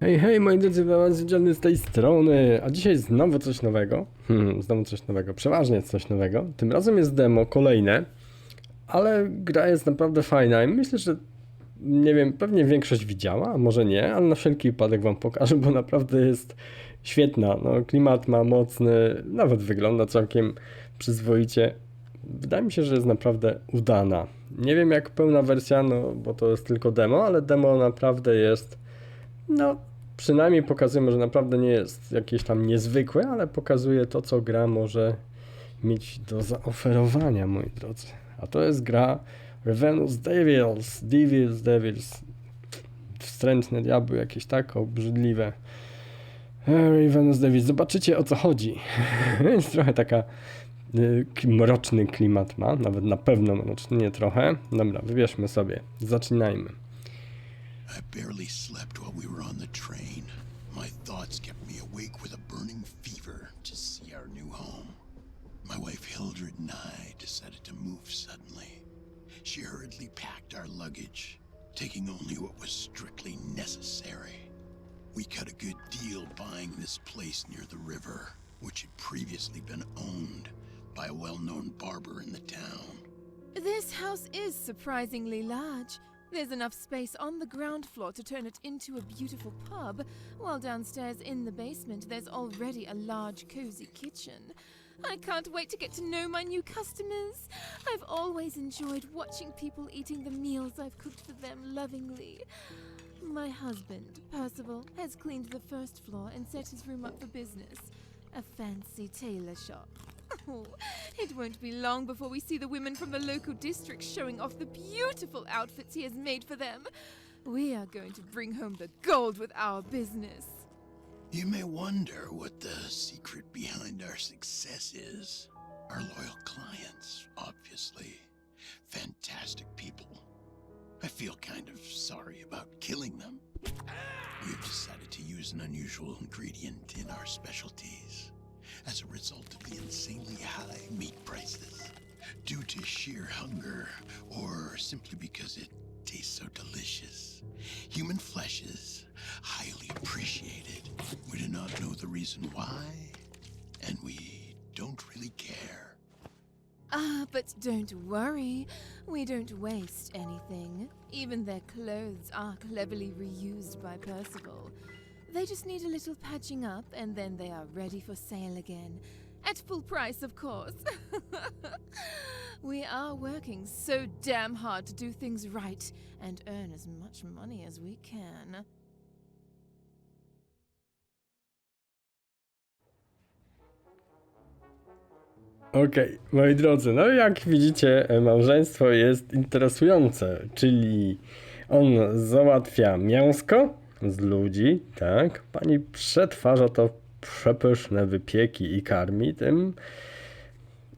Hej, hej, moi drodzy, Wałęsy z tej strony, a dzisiaj znowu coś nowego, hmm, znowu coś nowego, przeważnie coś nowego, tym razem jest demo, kolejne, ale gra jest naprawdę fajna i myślę, że, nie wiem, pewnie większość widziała, a może nie, ale na wszelki wypadek wam pokażę, bo naprawdę jest świetna, no klimat ma mocny, nawet wygląda całkiem przyzwoicie, wydaje mi się, że jest naprawdę udana. Nie wiem jak pełna wersja, no bo to jest tylko demo, ale demo naprawdę jest no, przynajmniej pokazujemy, że naprawdę nie jest jakieś tam niezwykłe, ale pokazuje to, co gra może mieć do zaoferowania, moi drodzy. A to jest gra Revenus Devils, Devils, Devils. Wstrętne diabły, jakieś tak obrzydliwe. E, Revenus Devils, zobaczycie o co chodzi. Jest trochę taka y, mroczny klimat ma, nawet na pewno mroczny, nie trochę. Dobra, wybierzmy sobie. Zaczynajmy. I barely slept while we were on the train. My thoughts kept me awake with a burning fever to see our new home. My wife Hildred and I decided to move suddenly. She hurriedly packed our luggage, taking only what was strictly necessary. We cut a good deal buying this place near the river, which had previously been owned by a well known barber in the town. This house is surprisingly large. There's enough space on the ground floor to turn it into a beautiful pub, while downstairs in the basement there's already a large, cozy kitchen. I can't wait to get to know my new customers. I've always enjoyed watching people eating the meals I've cooked for them lovingly. My husband, Percival, has cleaned the first floor and set his room up for business a fancy tailor shop. Oh, it won't be long before we see the women from the local district showing off the beautiful outfits he has made for them. We are going to bring home the gold with our business. You may wonder what the secret behind our success is. Our loyal clients, obviously. Fantastic people. I feel kind of sorry about killing them. We've decided to use an unusual ingredient in our specialties as a result of the insanely high meat prices. Due to sheer hunger, or simply because it tastes so delicious. Human flesh is highly appreciated. We do not know the reason why, and we don't really care. Ah, but don't worry. We don't waste anything. Even their clothes are cleverly reused by Percival. They just need a little patching up, and then they are ready for sale again. At full price, of course. we are working so damn hard to do things right and earn as much money as we can. Okej, moi drodzy, no jak widzicie, e, małżeństwo jest interesujące, czyli on załatwia mięsko z ludzi, tak? Pani przetwarza to przepyszne wypieki i karmi tym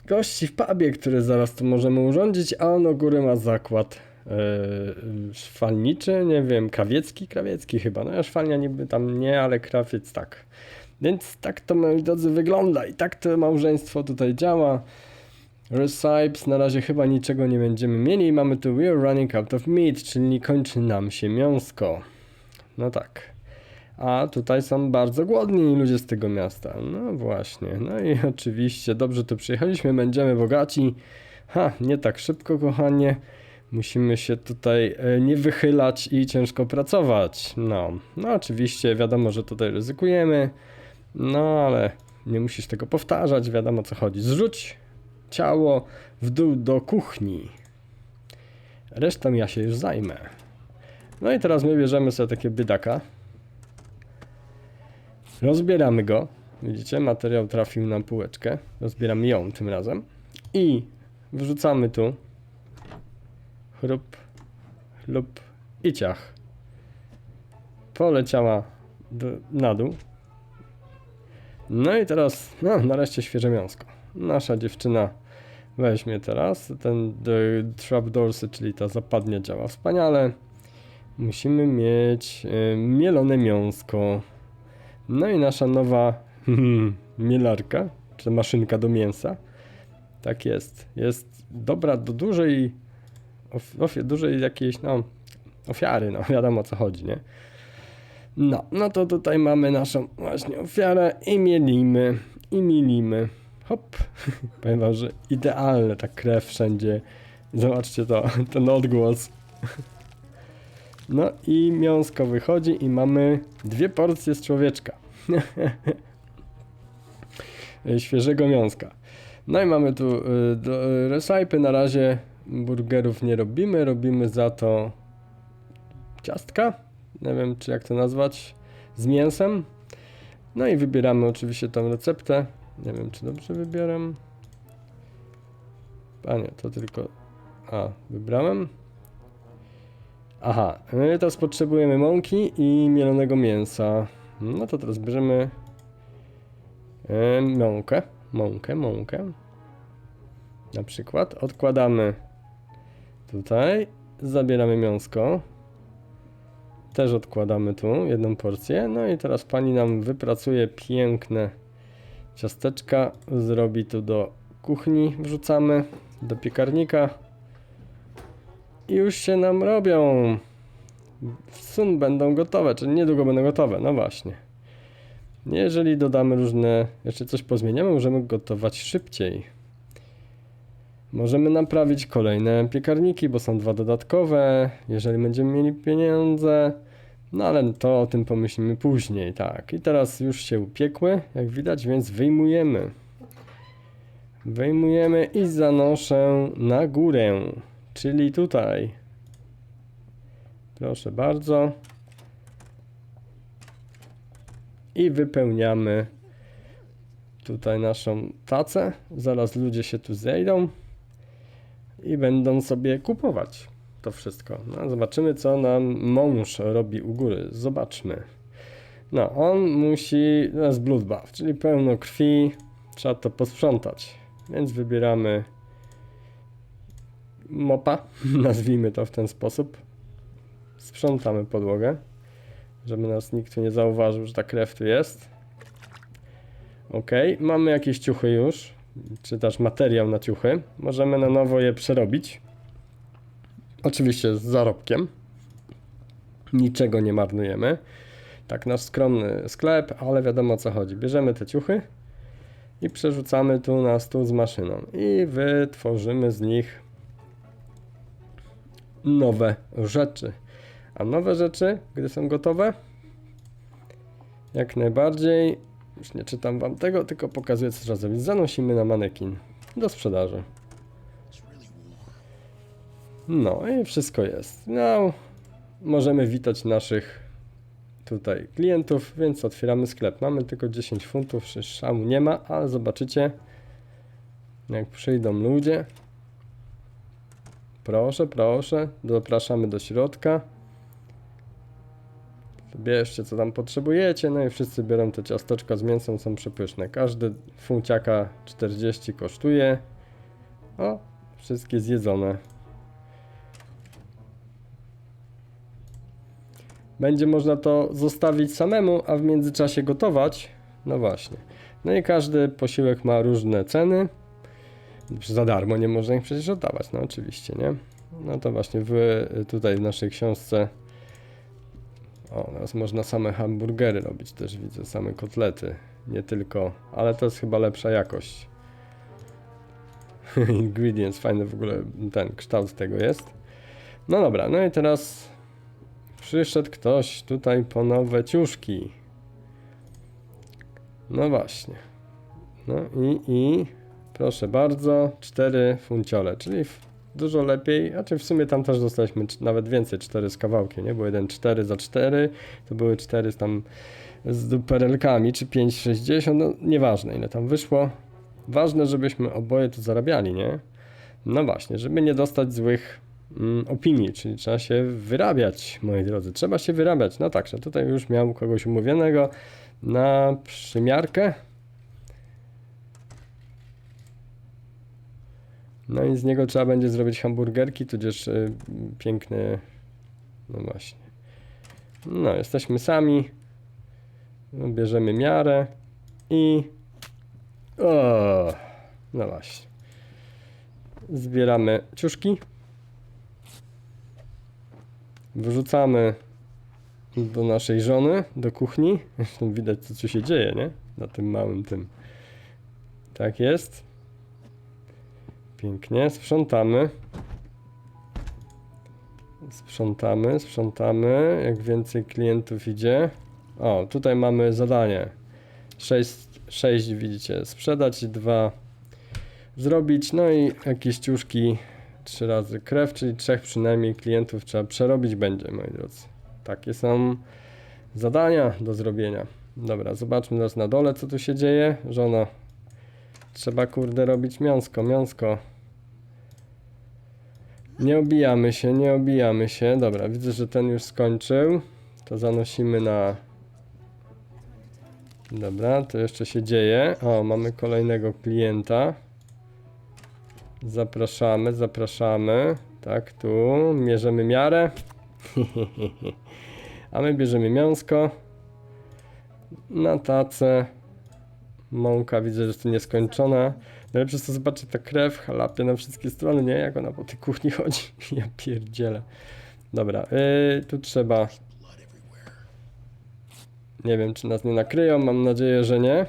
gości w pubie, który zaraz tu możemy urządzić, a on u góry ma zakład e, szwalniczy, nie wiem, krawiecki, krawiecki chyba, no ja szwalnia niby tam nie, ale krawiec tak. Więc tak to, moi drodzy, wygląda i tak to małżeństwo tutaj działa. Recipes, na razie chyba niczego nie będziemy mieli i mamy tu we're running out of meat, czyli kończy nam się mięsko. No tak. A tutaj są bardzo głodni ludzie z tego miasta. No właśnie. No i oczywiście, dobrze tu przyjechaliśmy, będziemy bogaci. Ha, nie tak szybko, kochanie. Musimy się tutaj e, nie wychylać i ciężko pracować. No, no oczywiście, wiadomo, że tutaj ryzykujemy. No, ale nie musisz tego powtarzać, wiadomo co chodzi. Zrzuć ciało w dół do kuchni. Resztą ja się już zajmę. No i teraz my bierzemy sobie takie bydaka. Rozbieramy go. Widzicie, materiał trafił na półeczkę. Rozbieramy ją tym razem. I wrzucamy tu. Chrup, chlup i ciach. Poleciała do, na dół. No i teraz, no nareszcie świeże mięsko. Nasza dziewczyna weźmie teraz ten trapdoorsy, czyli ta zapadnia działa wspaniale. Musimy mieć y, mielone mięsko. No i nasza nowa mielarka, czy maszynka do mięsa. Tak jest. Jest dobra do dużej, of, of, dużej jakiejś, no, ofiary, no wiadomo o co chodzi, nie? No, no to tutaj mamy naszą właśnie ofiarę i mielimy, i mielimy. Hop. Powiem wam, że idealne, ta krew wszędzie. Zobaczcie to, ten odgłos. No i miąsko wychodzi i mamy dwie porcje z człowieczka. Świeżego miąska. No i mamy tu y, y. Na razie burgerów nie robimy, robimy za to ciastka. Nie wiem, czy jak to nazwać. Z mięsem. No i wybieramy oczywiście tą receptę. Nie wiem, czy dobrze wybieram. A nie, to tylko. A, wybrałem. Aha, my teraz potrzebujemy mąki i mielonego mięsa. No to teraz bierzemy mąkę, mąkę, mąkę. Na przykład odkładamy tutaj, zabieramy mięsko. Też odkładamy tu jedną porcję. No i teraz pani nam wypracuje piękne ciasteczka. Zrobi tu do kuchni, wrzucamy do piekarnika. I już się nam robią. Sun będą gotowe, czyli niedługo będą gotowe, no właśnie. Jeżeli dodamy różne, jeszcze coś pozmieniamy, możemy gotować szybciej. Możemy naprawić kolejne piekarniki, bo są dwa dodatkowe, jeżeli będziemy mieli pieniądze. No ale to o tym pomyślimy później, tak. I teraz już się upiekły, jak widać, więc wyjmujemy. Wyjmujemy i zanoszę na górę, czyli tutaj. Proszę bardzo. I wypełniamy tutaj naszą tacę. Zaraz ludzie się tu zejdą i będą sobie kupować to wszystko. No, zobaczymy, co nam mąż robi u góry. Zobaczmy. No, on musi, to jest bloodbath, czyli pełno krwi, trzeba to posprzątać. Więc wybieramy mopa, nazwijmy to w ten sposób. Sprzątamy podłogę, żeby nas nikt nie zauważył, że ta krew tu jest. Ok, mamy jakieś ciuchy już, czy też materiał na ciuchy. Możemy na nowo je przerobić. Oczywiście z zarobkiem. Niczego nie marnujemy. Tak, nasz skromny sklep, ale wiadomo o co chodzi. Bierzemy te ciuchy i przerzucamy tu na stół z maszyną i wytworzymy z nich nowe rzeczy. A nowe rzeczy, gdy są gotowe, jak najbardziej, już nie czytam wam tego, tylko pokazuję co trzeba zrobić. Zanosimy na manekin do sprzedaży. No i wszystko jest. No, możemy witać naszych tutaj klientów, więc otwieramy sklep. Mamy tylko 10 funtów, szału nie ma, ale zobaczycie, jak przyjdą ludzie. Proszę, proszę, zapraszamy do środka. Bierzcie co tam potrzebujecie, no i wszyscy biorą te ciasteczka z mięsem, są przepyszne. Każdy funciaka 40 kosztuje. O, wszystkie zjedzone. Będzie można to zostawić samemu, a w międzyczasie gotować. No właśnie. No i każdy posiłek ma różne ceny. Za darmo nie można ich przecież oddawać, no oczywiście, nie? No to właśnie wy tutaj w naszej książce. O, teraz można same hamburgery robić, też widzę, same kotlety. Nie tylko, ale to jest chyba lepsza jakość. Ingredients, fajny w ogóle ten kształt tego jest. No dobra, no i teraz Przyszedł ktoś tutaj po nowe ciuszki. No właśnie. No i, i proszę bardzo, cztery funciole, czyli dużo lepiej, a czy w sumie tam też dostaliśmy nawet więcej, cztery z kawałkiem, nie? Bo jeden cztery za cztery, to były cztery z tam z perelkami, czy 5,60, no nieważne ile tam wyszło. Ważne, żebyśmy oboje tu zarabiali, nie? No właśnie, żeby nie dostać złych mm, opinii, czyli trzeba się wyrabiać, moi drodzy. Trzeba się wyrabiać. No tak, że tutaj już miał kogoś umówionego na przymiarkę. No i z niego trzeba będzie zrobić hamburgerki, tudzież y, piękny. No właśnie. No, jesteśmy sami. No, bierzemy miarę i. O, no właśnie. Zbieramy ciuszki. Wrzucamy do naszej żony, do kuchni. Zresztą widać, co tu się dzieje, nie? Na tym małym tym. Tak jest. Pięknie, sprzątamy. Sprzątamy, sprzątamy. Jak więcej klientów idzie. O, tutaj mamy zadanie. 6, 6 widzicie, sprzedać i 2 zrobić. No i jakieś ciuszki 3 razy krew, czyli trzech przynajmniej klientów trzeba przerobić będzie, moi drodzy. Takie są zadania do zrobienia. Dobra, zobaczmy teraz na dole, co tu się dzieje. Żona, trzeba kurde robić miąsko, miąsko. Nie obijamy się, nie obijamy się. Dobra, widzę, że ten już skończył. To zanosimy na... Dobra, to jeszcze się dzieje. O, mamy kolejnego klienta. Zapraszamy, zapraszamy. Tak, tu mierzymy miarę. A my bierzemy mięsko na tacę. Mąka widzę, że jest nieskończona. Najlepsze jest to zobaczyć ta krew, halapie na wszystkie strony, nie? Jak ona po tej kuchni chodzi. Ja pierdzielę. Dobra, yy, tu trzeba... Nie wiem, czy nas nie nakryją, mam nadzieję, że nie.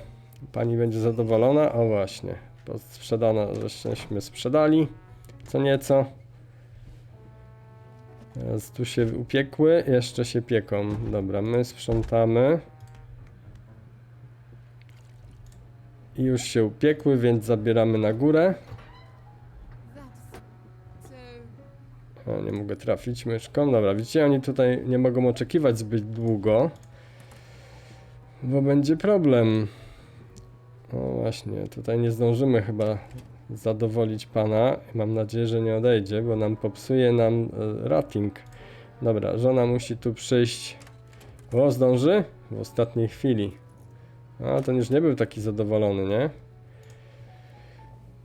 Pani będzie zadowolona. O właśnie, bo sprzedana, żeśmy sprzedali co nieco. Teraz tu się upiekły, jeszcze się pieką. Dobra, my sprzątamy. I już się upiekły, więc zabieramy na górę. O, nie mogę trafić myszką. Dobra, widzicie, oni tutaj nie mogą oczekiwać zbyt długo. Bo będzie problem. O właśnie, tutaj nie zdążymy chyba zadowolić pana. Mam nadzieję, że nie odejdzie, bo nam popsuje nam e, rating. Dobra, żona musi tu przyjść. O, zdąży? W ostatniej chwili. A, ten już nie był taki zadowolony, nie?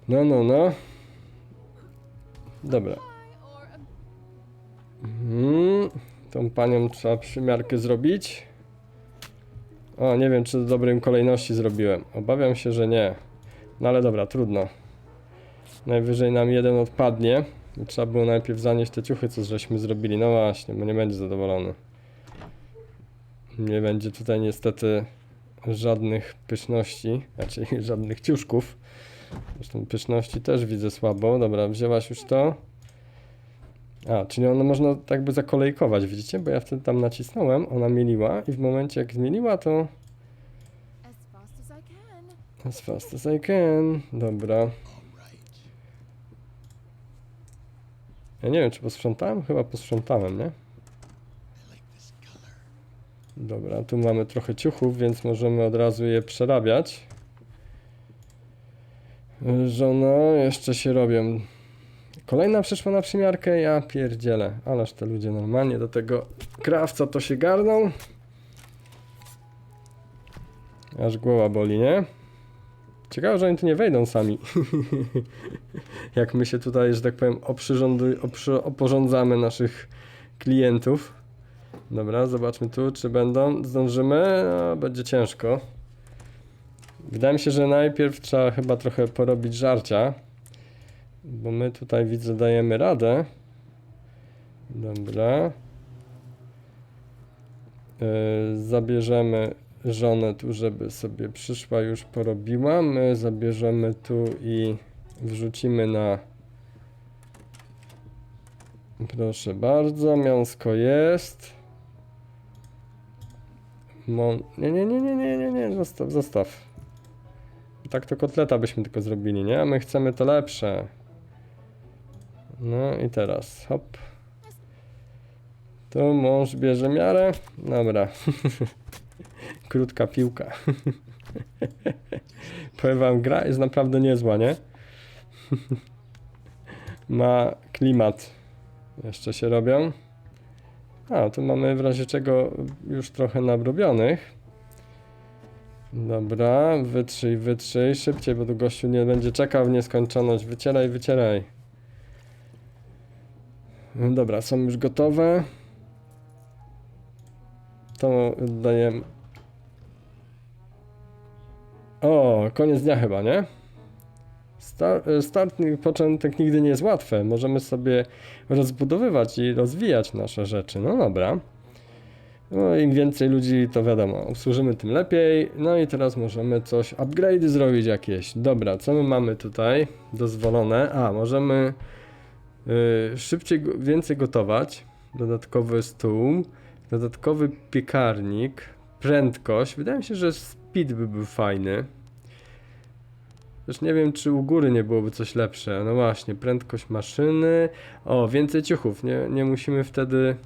No, no, no. Dobra. Mhm. Tą panią trzeba przymiarkę zrobić. O, nie wiem, czy w dobrym kolejności zrobiłem. Obawiam się, że nie. No ale dobra, trudno. Najwyżej nam jeden odpadnie. Trzeba było najpierw zanieść te ciuchy, co żeśmy zrobili. No właśnie, bo nie będzie zadowolony. Nie będzie tutaj niestety żadnych pyszności, znaczy żadnych ciuszków. Zresztą pyszności też widzę słabo. Dobra, wzięłaś już to. A, czyli ono można tak by zakolejkować, widzicie? Bo ja wtedy tam nacisnąłem, ona mieliła i w momencie jak zmieniła to as fast as I can. Dobra. Ja nie wiem, czy posprzątałem? Chyba posprzątałem, nie? Dobra, tu mamy trochę ciuchów, więc możemy od razu je przerabiać. Żona, jeszcze się robią. Kolejna przyszła na przymiarkę, ja pierdzielę. Ależ te ludzie normalnie do tego krawca to się garną. Aż głowa boli, nie? Ciekawe, że oni tu nie wejdą sami. Jak my się tutaj, że tak powiem, oprzyrządu- oprzy- oporządzamy naszych klientów. Dobra, zobaczmy tu, czy będą. Zdążymy? No, będzie ciężko. Wydaje mi się, że najpierw trzeba chyba trochę porobić żarcia. Bo my tutaj widzę dajemy radę. Dobra. Yy, zabierzemy żonę tu, żeby sobie przyszła, już porobiła. My zabierzemy tu i wrzucimy na. Proszę bardzo, mięsko jest. Mon... Nie, nie, nie, nie, nie, nie, nie, zostaw, zostaw. Tak to kotleta byśmy tylko zrobili, nie? A my chcemy to lepsze. No i teraz, hop. Tu mąż bierze miarę. Dobra. Krótka piłka. Powiem wam, gra jest naprawdę niezła, nie? Ma klimat. Jeszcze się robią. A, tu mamy w razie czego już trochę nabrobionych. Dobra, wytrzyj, wytrzyj, szybciej, bo tu gościu nie będzie czekał w nieskończoność. Wycieraj, wycieraj. Dobra, są już gotowe. To dajemy. O, koniec dnia chyba, nie? Star, start, początek nigdy nie jest łatwy. Możemy sobie rozbudowywać i rozwijać nasze rzeczy. No dobra. No im więcej ludzi, to wiadomo, obsłużymy tym lepiej. No i teraz możemy coś, upgrade'y zrobić jakieś. Dobra, co my mamy tutaj dozwolone? A, możemy y, szybciej, więcej gotować. Dodatkowy stół, dodatkowy piekarnik, prędkość. Wydaje mi się, że speed by był fajny. Też nie wiem, czy u góry nie byłoby coś lepsze. No właśnie, prędkość maszyny. O, więcej ciuchów. Nie, nie musimy wtedy.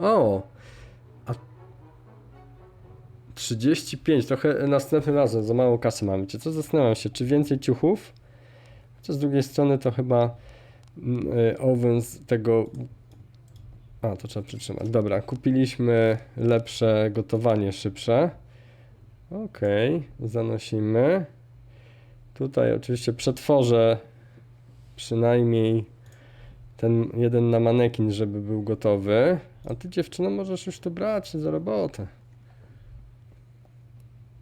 O! A 35, trochę następnym razem za mało kasy mamy. Czy co zastanawiam się, czy więcej ciuchów? Chociaż z drugiej strony to chyba mm, y, oven z tego. A, to trzeba przytrzymać. Dobra, kupiliśmy lepsze gotowanie, szybsze. Okej, zanosimy. Tutaj oczywiście przetworzę przynajmniej ten jeden na manekin, żeby był gotowy. A ty dziewczyno możesz już to brać za robotę.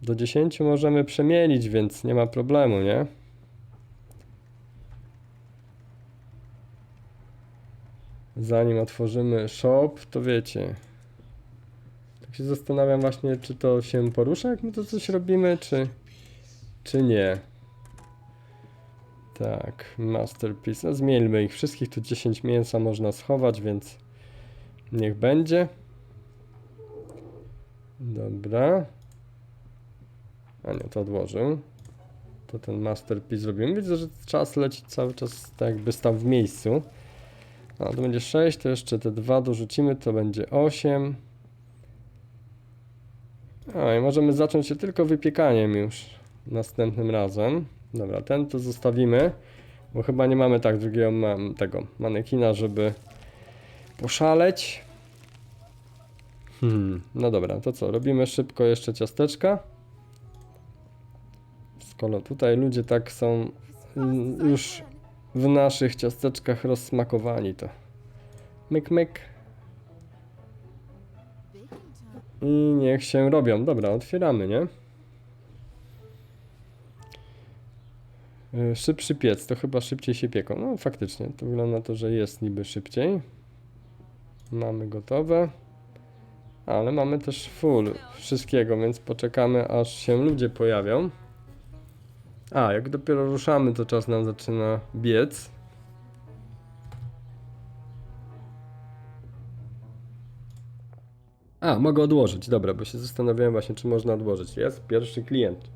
Do 10 możemy przemielić, więc nie ma problemu, nie? Zanim otworzymy shop, to wiecie. Się zastanawiam właśnie, czy to się porusza, jak my to coś robimy, czy, czy nie. Tak, masterpiece. No zmieńmy ich wszystkich, tu 10 mięsa można schować, więc niech będzie. Dobra. A nie, to odłożył. To ten masterpiece zrobimy. Widzę, że czas leci cały czas tak jakby stał w miejscu. A to będzie 6, to jeszcze te dwa dorzucimy, to będzie 8. A i możemy zacząć się tylko wypiekaniem już następnym razem. Dobra, ten to zostawimy, bo chyba nie mamy tak drugiego tego manekina, żeby poszaleć. Hmm, no dobra, to co? Robimy szybko jeszcze ciasteczka. Skoro tutaj ludzie tak są mm, już w naszych ciasteczkach rozsmakowani, to myk myk i niech się robią. Dobra, otwieramy, nie? Y, Szybszy piec, to chyba szybciej się pieką. No faktycznie, to wygląda na to, że jest niby szybciej. Mamy gotowe. Ale mamy też full wszystkiego, więc poczekamy aż się ludzie pojawią. A, jak dopiero ruszamy, to czas nam zaczyna biec. A, mogę odłożyć, dobra, bo się zastanawiałem właśnie, czy można odłożyć. Jest pierwszy klient.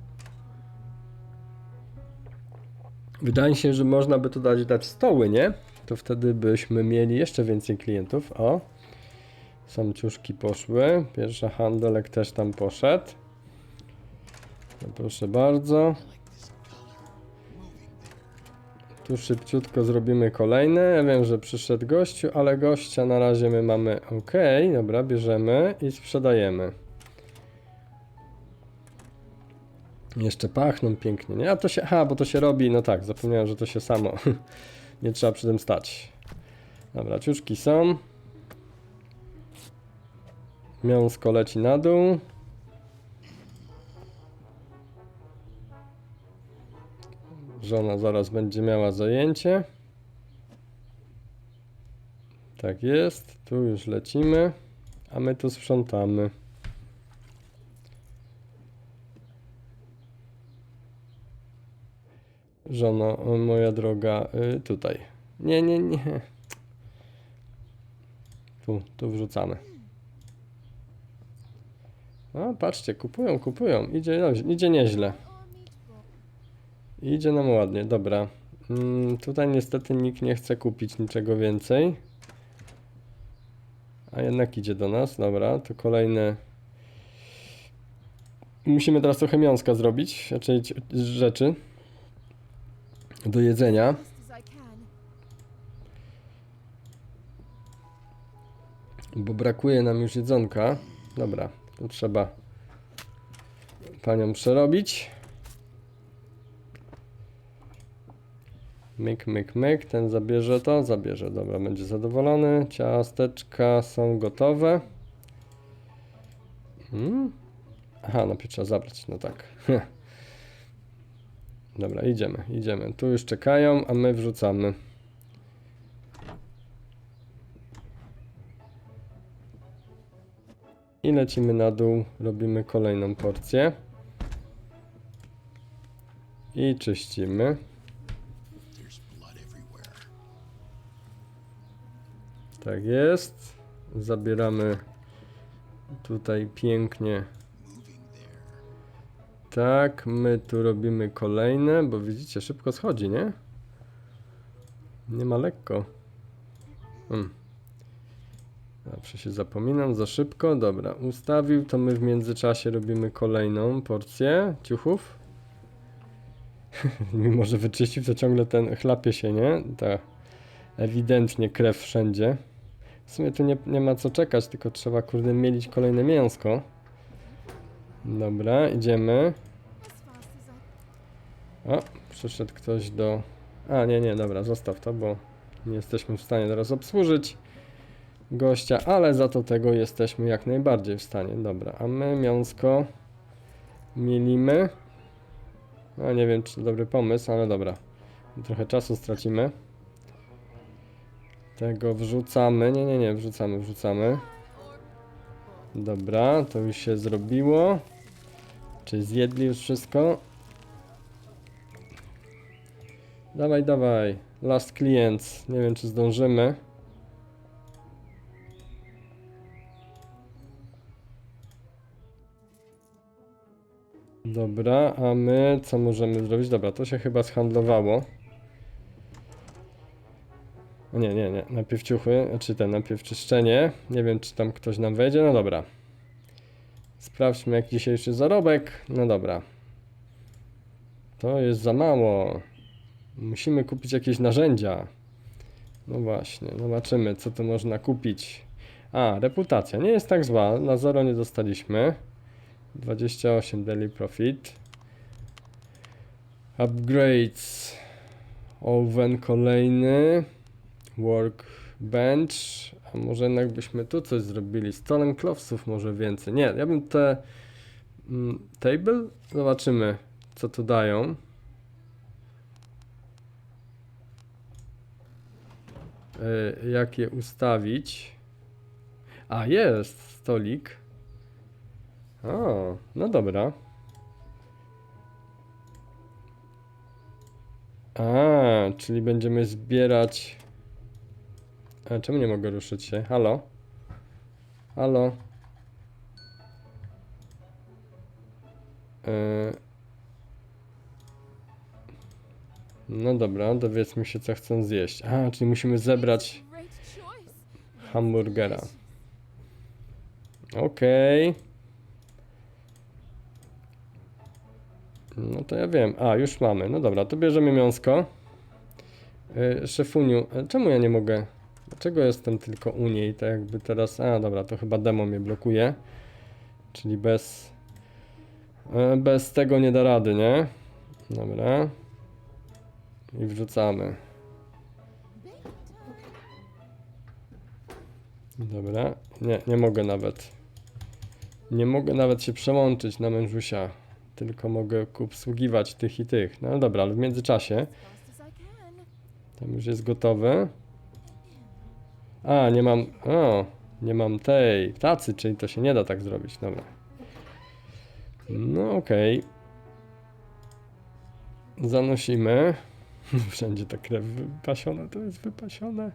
Wydaje się, że można by tu dać, dać stoły, nie? To wtedy byśmy mieli jeszcze więcej klientów. O, samciuszki poszły. Pierwsza handelek też tam poszedł. No proszę bardzo. Tu szybciutko zrobimy kolejne. Ja wiem, że przyszedł gościu, ale gościa na razie my mamy ok. Dobra, bierzemy i sprzedajemy. Jeszcze pachną pięknie, nie? A to się, aha, bo to się robi, no tak, zapomniałem, że to się samo. Nie trzeba przy tym stać. Dobra, ciuszki są. Miąsko leci na dół. Żona zaraz będzie miała zajęcie. Tak jest, tu już lecimy, a my tu sprzątamy. Żono, moja droga, y, tutaj. Nie, nie, nie. Tu, tu wrzucamy. A, patrzcie, kupują, kupują. Idzie, idzie nieźle. Idzie nam ładnie, dobra. Mm, tutaj niestety nikt nie chce kupić niczego więcej. A jednak idzie do nas, dobra, to kolejne. Musimy teraz trochę miąska zrobić, raczej rzeczy do jedzenia. Bo brakuje nam już jedzonka. Dobra, to trzeba panią przerobić. Myk, myk, myk. Ten zabierze to, zabierze. Dobra, będzie zadowolony. Ciasteczka są gotowe. Hmm? Aha, no trzeba zabrać, no tak. Dobra, idziemy, idziemy. Tu już czekają, a my wrzucamy. I lecimy na dół, robimy kolejną porcję. I czyścimy. Tak jest. Zabieramy tutaj pięknie. Tak, my tu robimy kolejne, bo widzicie, szybko schodzi, nie? Nie ma lekko. Hmm. Zawsze się zapominam, za szybko. Dobra, ustawił, to my w międzyczasie robimy kolejną porcję ciuchów. Mimo, że wyczyścił, to ciągle ten chlapie się, nie? Ta ewidentnie krew wszędzie. W sumie tu nie, nie ma co czekać, tylko trzeba, kurde, mielić kolejne mięsko. Dobra, idziemy. O, przyszedł ktoś do. A, nie, nie, dobra, zostaw to, bo nie jesteśmy w stanie teraz obsłużyć gościa, ale za to tego jesteśmy jak najbardziej w stanie. Dobra, a my miąsko mielimy. A nie wiem, czy to dobry pomysł, ale dobra. Trochę czasu stracimy. Tego wrzucamy. Nie, nie, nie, wrzucamy, wrzucamy. Dobra, to już się zrobiło. Czy zjedli już wszystko? Dawaj, dawaj. Last client. Nie wiem, czy zdążymy. Dobra, a my co możemy zrobić? Dobra, to się chyba zhandlowało. Nie, nie, nie. Najpierw ciuchy, czy ten, najpierw czyszczenie. Nie wiem, czy tam ktoś nam wejdzie. No dobra. Sprawdźmy, jak dzisiejszy zarobek. No dobra. To jest za mało. Musimy kupić jakieś narzędzia. No właśnie, zobaczymy, co tu można kupić. A, reputacja nie jest tak zła. Na zero nie dostaliśmy. 28 daily profit. Upgrades. Oven kolejny. Workbench. A może jednak byśmy tu coś zrobili? Stolen clothsów może więcej. Nie, ja bym te... Mm, table? Zobaczymy, co tu dają. y, jak je ustawić. A, jest stolik. O, no dobra. A, czyli będziemy zbierać. A, czemu nie mogę ruszyć się? Halo? Halo? Y, No dobra, dowiedzmy się co chcą zjeść. A, czyli musimy zebrać hamburgera. Okej. No to ja wiem. A, już mamy. No dobra, to bierzemy miąsko. Yy, szefuniu, e, czemu ja nie mogę? Dlaczego jestem tylko u niej? Tak jakby teraz... A, dobra, to chyba demo mnie blokuje. Czyli bez... e, Bez tego nie da rady, nie? Dobra. I wrzucamy. Dobra, nie, nie mogę nawet. Nie mogę nawet się przełączyć na mężusia. Tylko mogę obsługiwać tych i tych. No dobra, ale w międzyczasie tam już jest gotowy. A, nie mam. O, nie mam tej tacy, czyli to się nie da tak zrobić. Dobra. No okej. Zanosimy. Wszędzie ta krew wypasiona, to jest wypasione.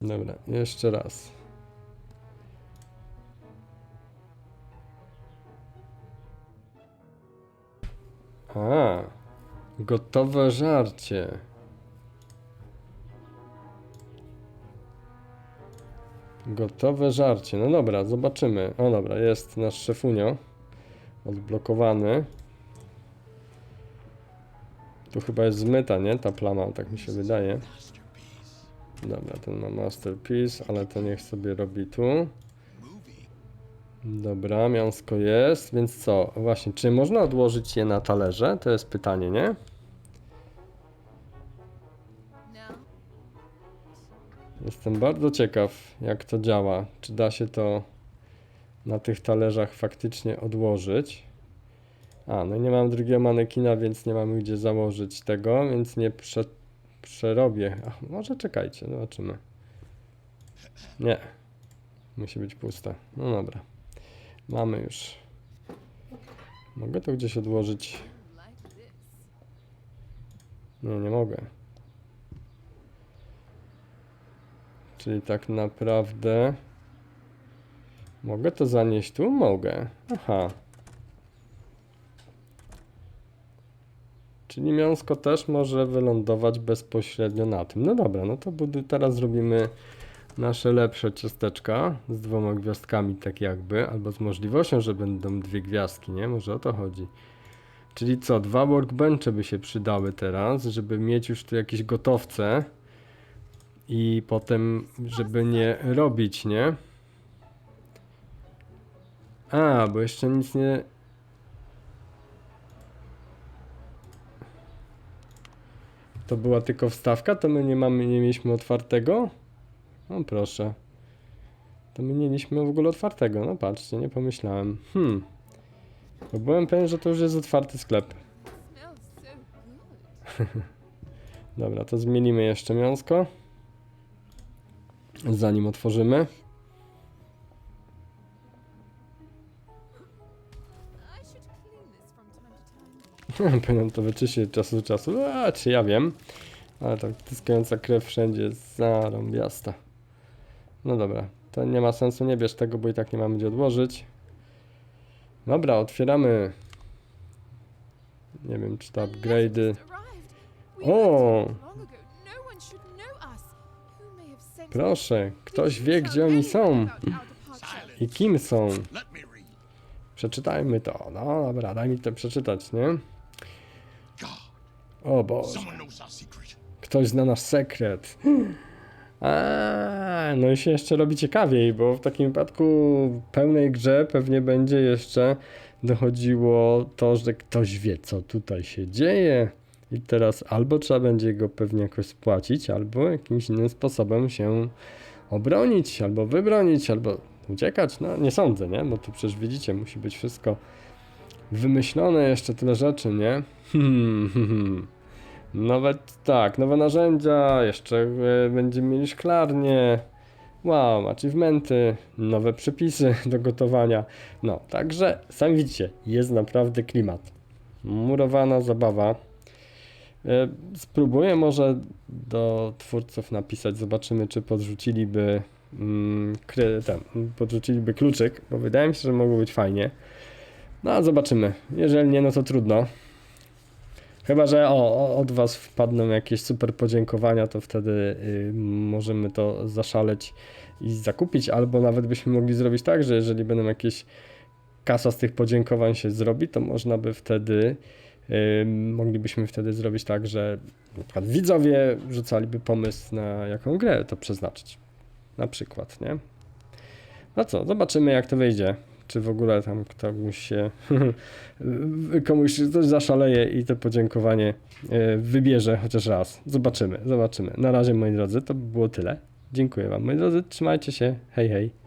Dobra, jeszcze raz. A, gotowe żarcie. Gotowe żarcie. No dobra, zobaczymy. O dobra, jest nasz szefunio. Odblokowany. Tu chyba jest zmyta, nie? Ta plama, tak mi się wydaje. Dobra, ten ma masterpiece, ale to niech sobie robi tu. Dobra, miąsko jest, więc co? Właśnie, czy można odłożyć je na talerze? To jest pytanie, nie? No. Jestem bardzo ciekaw, jak to działa. Czy da się to na tych talerzach faktycznie odłożyć? A, no nie mam drugiego manekina, więc nie mamy gdzie założyć tego, więc nie prze, przerobię. Ach, może czekajcie, zobaczymy. Nie. Musi być pusta. No dobra. Mamy już. Mogę to gdzieś odłożyć? Nie, nie mogę. Czyli tak naprawdę. Mogę to zanieść tu? Mogę. Aha. Czyli miąsko też może wylądować bezpośrednio na tym. No dobra, no to budu- teraz zrobimy nasze lepsze ciasteczka z dwoma gwiazdkami, tak jakby, albo z możliwością, że będą dwie gwiazdki, nie? Może o to chodzi. Czyli co, dwa workbenche by się przydały teraz, żeby mieć już tu jakieś gotowce i potem, żeby nie robić, nie? A, bo jeszcze nic nie... To była tylko wstawka, to my nie mamy, nie mieliśmy otwartego? No proszę. To my mieliśmy w ogóle otwartego, no patrzcie, nie pomyślałem. Hmm. Bo byłem pewien, że to już jest otwarty sklep. Dobra, to zmienimy jeszcze mięsko. Zanim otworzymy. Powinienem to wyczyścić od czasu do czasu. A, czy ja wiem. Ale tak tyskająca krew wszędzie jest zarąbiasta. No dobra, to nie ma sensu, nie bierz tego, bo i tak nie mamy gdzie odłożyć. Dobra, otwieramy. Nie wiem, czy to upgrade'y. O! No? Proszę, ktoś wie, gdzie oni są i kim są. Przeczytajmy to. No dobra, daj mi to przeczytać, nie? O Boże. Ktoś zna nasz sekret. A, no i się jeszcze robi ciekawiej, bo w takim wypadku w pełnej grze pewnie będzie jeszcze dochodziło to, że ktoś wie, co tutaj się dzieje. I teraz albo trzeba będzie go pewnie jakoś spłacić, albo jakimś innym sposobem się obronić, albo wybronić, albo uciekać. No nie sądzę, nie? Bo tu przecież widzicie, musi być wszystko wymyślone, jeszcze tyle rzeczy, nie? Hmm, hmm, hmm. Nawet tak, nowe narzędzia, jeszcze e, będziemy mieli szklarnię. Wow, achievementy, nowe przepisy do gotowania. No, także sami widzicie, jest naprawdę klimat. Murowana zabawa. E, Spróbuję może do twórców napisać, zobaczymy czy podrzuciliby mm, podrzuciliby kluczyk, bo wydaje mi się, że mogło być fajnie. No a zobaczymy. Jeżeli nie, no to trudno. Chyba, że o, od Was wpadną jakieś super podziękowania, to wtedy y, możemy to zaszaleć i zakupić, albo nawet byśmy mogli zrobić tak, że jeżeli będą jakieś kasa z tych podziękowań się zrobi, to można by wtedy, y, moglibyśmy wtedy zrobić tak, że na przykład widzowie rzucaliby pomysł na jaką grę to przeznaczyć. Na przykład, nie? No co, zobaczymy jak to wyjdzie. Czy w ogóle tam ktoś się komuś coś zaszaleje i to podziękowanie e, wybierze chociaż raz. Zobaczymy, zobaczymy. Na razie moi drodzy, to by było tyle. Dziękuję wam moi drodzy, trzymajcie się. Hej hej.